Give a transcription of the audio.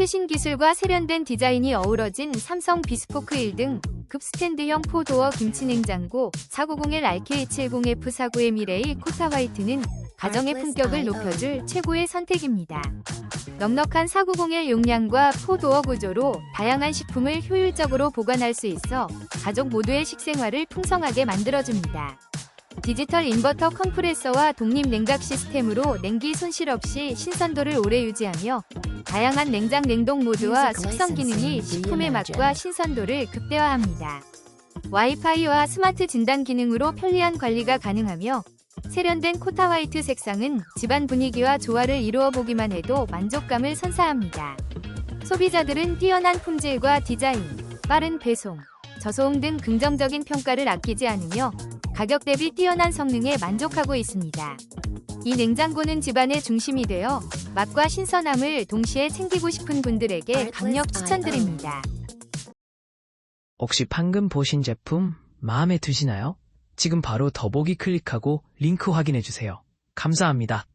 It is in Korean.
최신 기술과 세련된 디자인이 어우러진 삼성 비스포크 1등 급스탠드형 포도어 김치냉장고 4901 RK70F49의 미래의 코타 화이트는 가정의 품격을 높여줄 최고의 선택입니다. 넉넉한 4901 용량과 포도어 구조로 다양한 식품을 효율적으로 보관할 수 있어 가족 모두의 식생활을 풍성하게 만들어줍니다. 디지털 인버터 컴프레서와 독립 냉각 시스템으로 냉기 손실 없이 신선도를 오래 유지하며 다양한 냉장 냉동 모드와 숙성 기능이 식품의 맛과 신선도를 극대화합니다. 와이파이와 스마트 진단 기능으로 편리한 관리가 가능하며 세련된 코타 화이트 색상은 집안 분위기와 조화를 이루어 보기만 해도 만족감을 선사합니다. 소비자들은 뛰어난 품질과 디자인, 빠른 배송, 저소음 등 긍정적인 평가를 아끼지 않으며 가격 대비 뛰어난 성능에 만족하고 있습니다. 이 냉장고는 집안의 중심이 되어 맛과 신선함을 동시에 챙기고 싶은 분들에게 강력 추천드립니다. 혹시 방금 보신 제품 마음에 드시나요? 지금 바로 더보기 클릭하고 링크 확인해 주세요. 감사합니다.